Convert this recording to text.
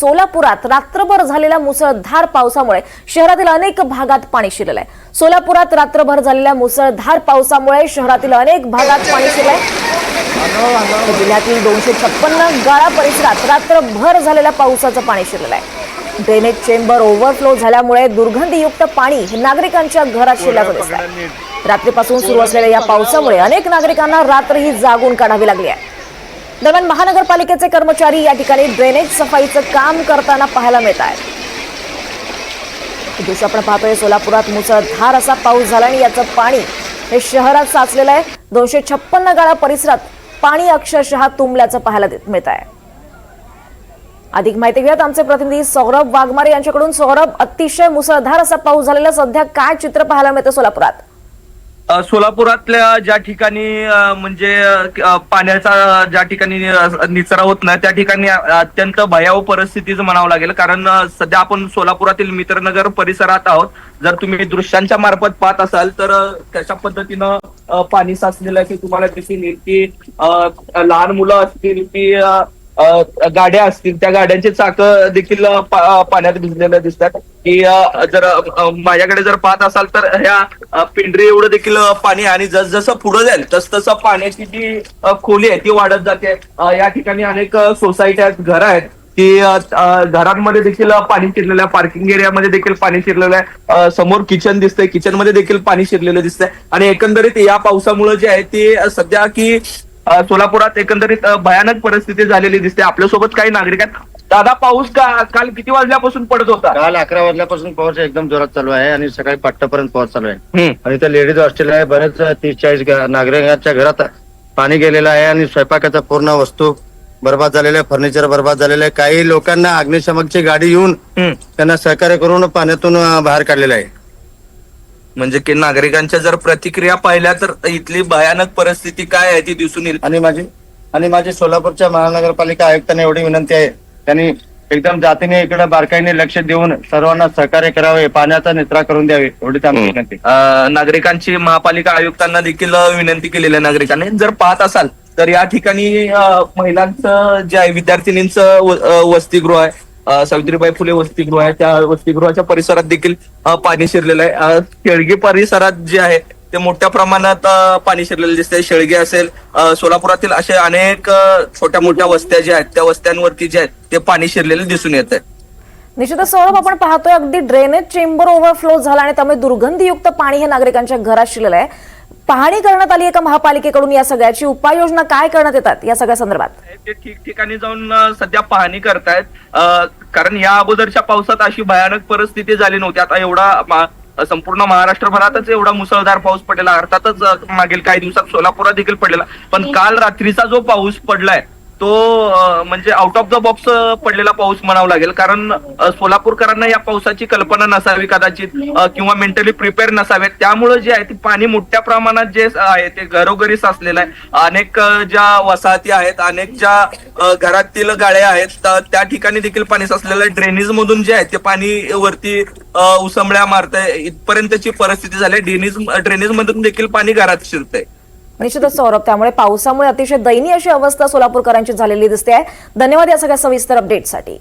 सोलापुरात रात्रभर झालेल्या मुसळधार पावसामुळे शहरातील अनेक भागात पाणी शिरलं आहे सोलापुरात रात्रभर झालेल्या मुसळधार पावसामुळे शहरातील अनेक भागात पाणी शिरलंय. जिल्ह्यातील दोनशे छप्पन्न गाळा परिसरात रात्रभर झालेल्या पावसाचं पाणी शिरलेलं आहे ड्रेनेज चेंबर ओव्हरफ्लो झाल्यामुळे दुर्गंधीयुक्त पाणी नागरिकांच्या घरात शिरल्याचं दिसत आहे रात्रीपासून सुरू असलेल्या या पावसामुळे अनेक नागरिकांना रात्रही जागून काढावी लागली आहे. दरम्यान महानगरपालिकेचे कर्मचारी या ठिकाणी ड्रेनेज सफाईचं काम करताना पाहायला मिळत आहेत हे दृश्य आपण पाहतोय सोलापुरात मुसळधार असा पाऊस झाला आणि याचं पाणी हे शहरात साचलेलं आहे. दोनशे छप्पन्न गाळा परिसरात पाणी अक्षरशः तुंबल्याचं पाहायला मिळत आहे. अधिक माहिती घेऊयात. आमचे प्रतिनिधी सौरभ वाघमारे यांच्याकडून. सौरभ अतिशय मुसळधार असा पाऊस झालेला. सध्या काय चित्र पाहायला मिळतं सोलापुरात? सोलापुरातल्या ज्या ठिकाणी म्हणजे पाण्याचा ज्या ठिकाणी निचरा होत नाही त्या ठिकाणी अत्यंत भयावह परिस्थितीच म्हणावं लागेल. कारण सध्या आपण सोलापुरातील मित्रनगर परिसरात आहोत. जर तुम्ही दृश्यांच्या मार्फत पाहत असाल तर कशा पद्धतीनं पाणी साचलेलं आहे की तुम्हाला दिसून येईल की लहान मुलं असतील की गाड्या असतील त्या गाड्यांचे चाक देखील पाण्यात भिजलेले दिसतात. की जर माझ्याकडे जर पाहत असाल तर ह्या अ, पिंढरी एवढं देखील पाणी आणि आणि जसजसं पुढे जाईल तस तसं पाण्याची जी खोली आहे ती वाढत जाते. या ठिकाणी अनेक सोसायटी आहेत घरं आहेत की घरांमध्ये देखील पाणी शिरलेलं आहे. पार्किंग एरियामध्ये देखील पाणी शिरलेलं आहे. समोर किचन दिसतंय. किचनमध्ये देखील पाणी शिरलेलं दिसतंय. आणि एकंदरीत या पावसामुळे जे आहे ते सध्या की सोलापुरात एकंदरीत भयानक परिस्थिती झालेली दिसते. आपल्यासोबत काही नागरिक आहेत. दादा पाऊस का काल किती वाजल्यापासून पडत होता? काल अकरा वाजल्यापासून पाऊस एकदम जोरात चालू आहे आणि सकाळी पाट्टापर्यंत पाऊस चालू आहे. आणि त्या लेडीज हॉस्टेल आहे. बरेच तीस चाळीस नागरिकांच्या घरात पाणी गेलेलं आहे आणि स्वयंपाकाचा पूर्ण वस्तू बर्बाद झालेलं आहे. फर्निचर बर्बाद झालेलं आहे. काही लोकांना अग्निशमकची गाडी येऊन. त्यांना सहकार्य करून पाण्यातून बाहेर काढलेलं आहे. म्हणजे की नागरिकांच्या जर प्रतिक्रिया पाहिल्या तर इथली भयानक परिस्थिती काय आहे ती दिसून येईल. आणि माझी आणि माझी सोलापूरच्या महानगरपालिका आयुक्तांना एवढी विनंती आहे. त्यांनी एकदम जातीने इकडे बारकाईने लक्ष देऊन सर्वांना सहकार्य करावे पाण्याचा निचरा करून द्यावे एवढीच आमची विनंती. अ, नागरिकांची महापालिका आयुक्तांना देखील अ, विनंती केलेली आहे नागरिकांनी. जर पाहत असाल तर या ठिकाणी अ, महिलांचं जे आहे विद्यार्थिनींचं व- अ, वसतिगृह आहे. सावित्रीबाई फुले वसतिगृह आहे त्या वसतिगृहाच्या परिसरात देखील पाणी शिरलेलं आहे. अ, परिसरात जे आहे ते मोठ्या प्रमाणात पाणी शिरलेलं दिसतंय. शेळगे असेल सोलापुरातील असे अनेक छोट्या मोठ्या वस्त्या ज्या आहेत त्या वस्त्यांवरती जे आहेत ते पाणी शिरलेले दिसून येत आहे निश्चितच सौरभ आपण पाहतोय अगदी ड्रेनेज चेंबर ओव्हरफ्लो झाला आणि त्यामुळे दुर्गंधीयुक्त पाणी हे नागरिकांच्या घरात शिरलेलं आहे. पाहणी करण्यात आली आहे का महापालिकेकडून या सगळ्याची? उपाययोजना काय करण्यात येतात या सगळ्या संदर्भात? ते ठिकठिकाणी जाऊन सध्या पाहणी करतायत. कारण या अगोदरच्या पावसात अशी भयानक परिस्थिती झाली नव्हती. आता एवढा संपूर्ण महाराष्ट्रभरातच एवढा मुसळधार पाऊस पडलेला. अर्थातच मागील काही दिवसात सोलापुरात देखील पडलेला. पण काल रात्रीचा जो पाऊस पडलाय तो म्हणजे आउट ऑफ द बॉक्स पडलेला पाऊस म्हणावा लागेल. कारण सोलापूरकरांना या पावसाची कल्पना नसावी कदाचित किंवा मेंटली प्रिपेअर नसावे त्यामुळे जे आहे ते पाणी मोठ्या प्रमाणात जे आहे ते घरोघरी साचलेलं आहे. अनेक ज्या वसाहती आहेत अनेक ज्या घरातील गाड्या आहेत त्या ठिकाणी देखील पाणी साचलेलं आहे. ड्रेनेज मधून जे आहे ते पाणी वरती उसंबळ्या मारत आहे इथपर्यंतची परिस्थिती झाली ड्रेनेज ड्रेनेज मधून देखील पाणी घरात शिरतंय. निश्चितच सौरभ त्यामुळे पावसामुळे अतिशय दयनीय अशी अवस्था सोलापूरकरांची झालेली दिसते आहे. धन्यवाद या सगळ्या सविस्तर अपडेटसाठी